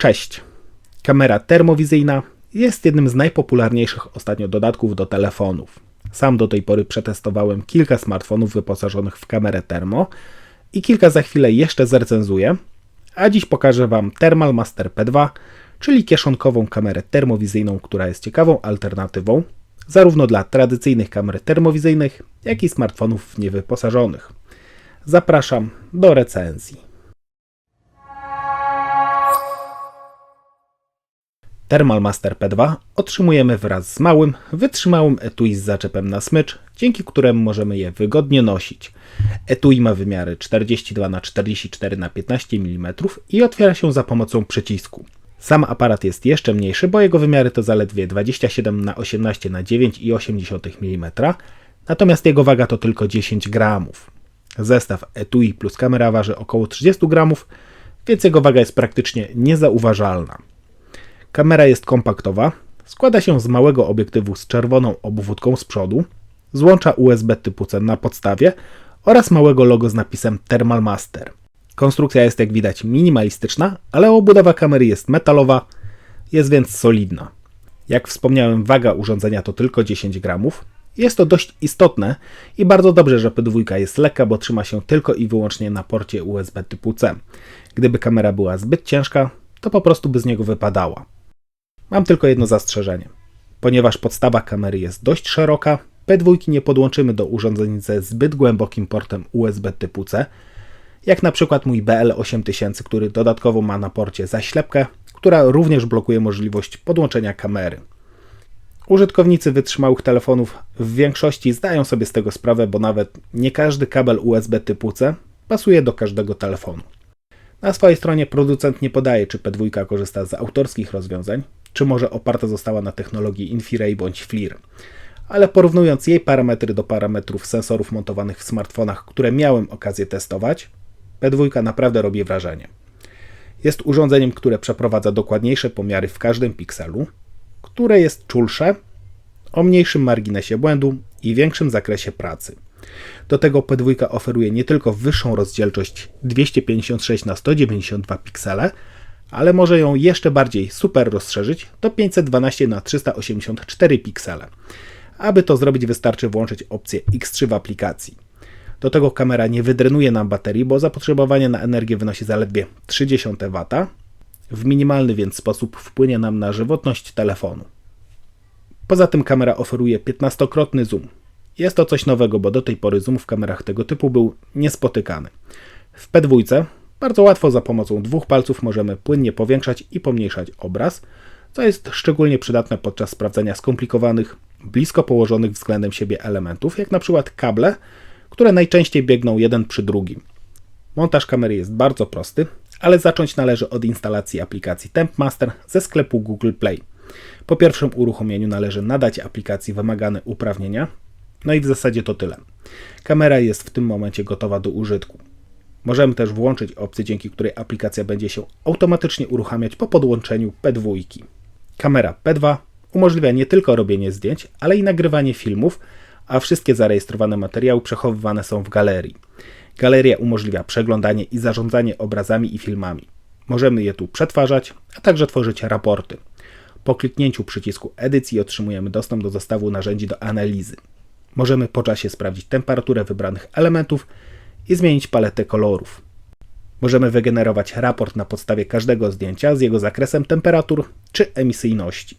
Cześć! Kamera termowizyjna jest jednym z najpopularniejszych ostatnio dodatków do telefonów. Sam do tej pory przetestowałem kilka smartfonów wyposażonych w kamerę termo i kilka za chwilę jeszcze zrecenzuję, a dziś pokażę Wam Thermal Master P2, czyli kieszonkową kamerę termowizyjną, która jest ciekawą alternatywą zarówno dla tradycyjnych kamer termowizyjnych, jak i smartfonów niewyposażonych. Zapraszam do recenzji. Thermal Master P2 otrzymujemy wraz z małym, wytrzymałym etui z zaczepem na smycz, dzięki któremu możemy je wygodnie nosić. Etui ma wymiary 42 na 44 na 15 mm i otwiera się za pomocą przycisku. Sam aparat jest jeszcze mniejszy, bo jego wymiary to zaledwie 27 na 18 na 9,8 mm, natomiast jego waga to tylko 10 gramów. Zestaw etui plus kamera waży około 30 gramów, więc jego waga jest praktycznie niezauważalna. Kamera jest kompaktowa, składa się z małego obiektywu z czerwoną obwódką z przodu, złącza USB typu C na podstawie oraz małego logo z napisem Thermal Master. Konstrukcja jest jak widać minimalistyczna, ale obudowa kamery jest metalowa, jest więc solidna. Jak wspomniałem, waga urządzenia to tylko 10 gramów. Jest to dość istotne i bardzo dobrze, że P2 jest lekka, bo trzyma się tylko i wyłącznie na porcie USB typu C. Gdyby kamera była zbyt ciężka, to po prostu by z niego wypadała. Mam tylko jedno zastrzeżenie. Ponieważ podstawa kamery jest dość szeroka, P2 nie podłączymy do urządzeń ze zbyt głębokim portem USB typu C, jak na przykład mój BL8000, który dodatkowo ma na porcie zaślepkę, która również blokuje możliwość podłączenia kamery. Użytkownicy wytrzymałych telefonów w większości zdają sobie z tego sprawę, bo nawet nie każdy kabel USB typu C pasuje do każdego telefonu. Na swojej stronie producent nie podaje, czy P2 korzysta z autorskich rozwiązań, czy może oparta została na technologii Infiray bądź FLIR. Ale porównując jej parametry do parametrów sensorów montowanych w smartfonach, które miałem okazję testować, P2 naprawdę robi wrażenie. Jest urządzeniem, które przeprowadza dokładniejsze pomiary w każdym pikselu, które jest czulsze, o mniejszym marginesie błędu i większym zakresie pracy. Do tego P2 oferuje nie tylko wyższą rozdzielczość 256 na 192 piksele, ale może ją jeszcze bardziej super rozszerzyć do 512 na 384 piksele. Aby to zrobić wystarczy włączyć opcję X3 w aplikacji. Do tego kamera nie wydrenuje nam baterii, bo zapotrzebowanie na energię wynosi zaledwie 0,3 W. W minimalny więc sposób wpłynie nam na żywotność telefonu. Poza tym kamera oferuje 15-krotny zoom. Jest to coś nowego, bo do tej pory zoom w kamerach tego typu był niespotykany. W P2 bardzo łatwo za pomocą dwóch palców możemy płynnie powiększać i pomniejszać obraz, co jest szczególnie przydatne podczas sprawdzania skomplikowanych, blisko położonych względem siebie elementów, jak na przykład kable, które najczęściej biegną jeden przy drugim. Montaż kamery jest bardzo prosty, ale zacząć należy od instalacji aplikacji TempMaster ze sklepu Google Play. Po pierwszym uruchomieniu należy nadać aplikacji wymagane uprawnienia, no i w zasadzie to tyle. Kamera jest w tym momencie gotowa do użytku. Możemy też włączyć opcję, dzięki której aplikacja będzie się automatycznie uruchamiać po podłączeniu P2. Kamera P2 umożliwia nie tylko robienie zdjęć, ale i nagrywanie filmów, a wszystkie zarejestrowane materiały przechowywane są w galerii. Galeria umożliwia przeglądanie i zarządzanie obrazami i filmami. Możemy je tu przetwarzać, a także tworzyć raporty. Po kliknięciu przycisku edycji otrzymujemy dostęp do zestawu narzędzi do analizy. Możemy po czasie sprawdzić temperaturę wybranych elementów i zmienić paletę kolorów. Możemy wygenerować raport na podstawie każdego zdjęcia z jego zakresem temperatur czy emisyjności.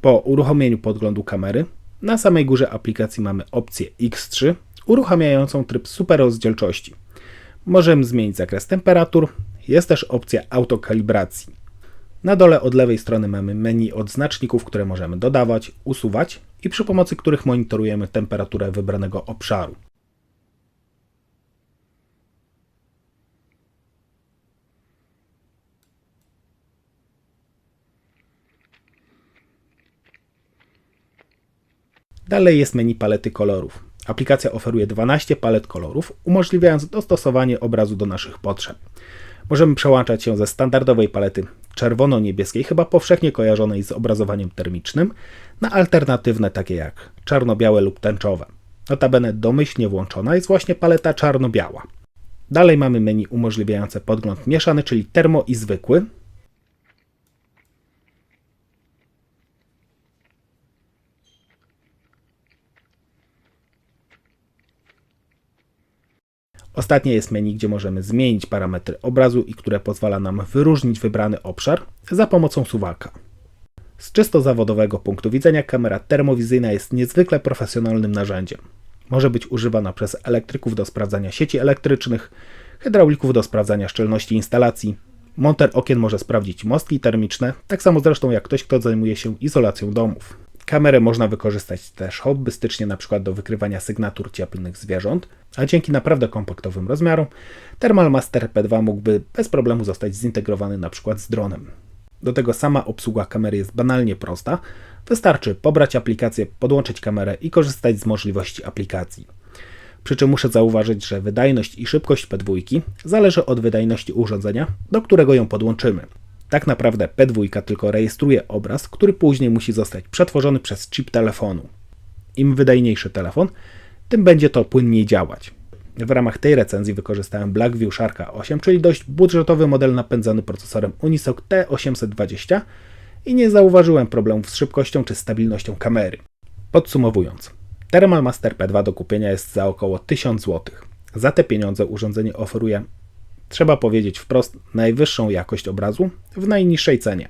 Po uruchomieniu podglądu kamery, na samej górze aplikacji mamy opcję X3 uruchamiającą tryb super rozdzielczości. Możemy zmienić zakres temperatur, jest też opcja autokalibracji. Na dole od lewej strony mamy menu odznaczników, które możemy dodawać, usuwać i przy pomocy których monitorujemy temperaturę wybranego obszaru. Dalej jest menu palety kolorów. Aplikacja oferuje 12 palet kolorów, umożliwiając dostosowanie obrazu do naszych potrzeb. Możemy przełączać się ze standardowej palety czerwono-niebieskiej, chyba powszechnie kojarzonej z obrazowaniem termicznym, na alternatywne takie jak czarno-białe lub tęczowe. Notabene domyślnie włączona jest właśnie paleta czarno-biała. Dalej mamy menu umożliwiające podgląd mieszany, czyli termo i zwykły. Ostatnie jest menu, gdzie możemy zmienić parametry obrazu i które pozwala nam wyróżnić wybrany obszar za pomocą suwaka. Z czysto zawodowego punktu widzenia kamera termowizyjna jest niezwykle profesjonalnym narzędziem. Może być używana przez elektryków do sprawdzania sieci elektrycznych, hydraulików do sprawdzania szczelności instalacji. Monter okien może sprawdzić mostki termiczne, tak samo zresztą jak ktoś, kto zajmuje się izolacją domów. Kamerę można wykorzystać też hobbystycznie, np. do wykrywania sygnatur cieplnych zwierząt, a dzięki naprawdę kompaktowym rozmiarom Thermal Master P2 mógłby bez problemu zostać zintegrowany np. z dronem. Do tego sama obsługa kamery jest banalnie prosta. Wystarczy pobrać aplikację, podłączyć kamerę i korzystać z możliwości aplikacji. Przy czym muszę zauważyć, że wydajność i szybkość P2 zależy od wydajności urządzenia, do którego ją podłączymy. Tak naprawdę P2 tylko rejestruje obraz, który później musi zostać przetworzony przez chip telefonu. Im wydajniejszy telefon, tym będzie to płynniej działać. W ramach tej recenzji wykorzystałem Blackview Sharka 8, czyli dość budżetowy model napędzany procesorem Unisoc T820 i nie zauważyłem problemów z szybkością czy stabilnością kamery. Podsumowując, Thermal Master P2 do kupienia jest za około 1000 zł. Za te pieniądze urządzenie oferuje, trzeba powiedzieć wprost, najwyższą jakość obrazu w najniższej cenie.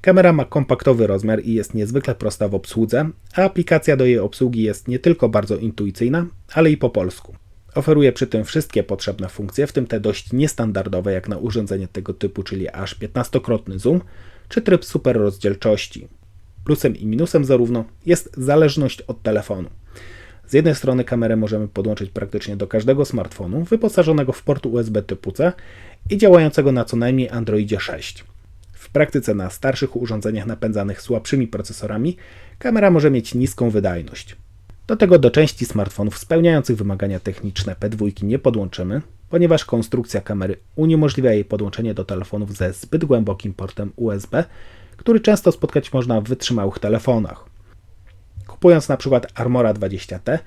Kamera ma kompaktowy rozmiar i jest niezwykle prosta w obsłudze, a aplikacja do jej obsługi jest nie tylko bardzo intuicyjna, ale i po polsku. Oferuje przy tym wszystkie potrzebne funkcje, w tym te dość niestandardowe jak na urządzenie tego typu, czyli aż 15-krotny zoom, czy tryb super rozdzielczości. Plusem i minusem zarówno jest zależność od telefonu. Z jednej strony kamerę możemy podłączyć praktycznie do każdego smartfonu wyposażonego w port USB typu C i działającego na co najmniej Androidzie 6. W praktyce na starszych urządzeniach napędzanych słabszymi procesorami kamera może mieć niską wydajność. Do tego do części smartfonów spełniających wymagania techniczne P2 nie podłączymy, ponieważ konstrukcja kamery uniemożliwia jej podłączenie do telefonów ze zbyt głębokim portem USB, który często spotkać można w wytrzymałych telefonach. Kupując na przykład Armora 20T,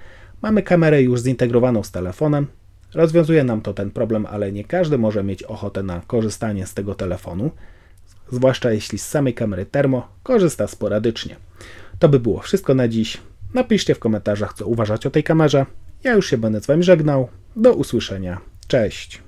mamy kamerę już zintegrowaną z telefonem. Rozwiązuje nam to ten problem, ale nie każdy może mieć ochotę na korzystanie z tego telefonu, zwłaszcza jeśli z samej kamery termo korzysta sporadycznie. To by było wszystko na dziś. Napiszcie w komentarzach, co uważacie o tej kamerze. Ja już się będę z Wami żegnał. Do usłyszenia. Cześć.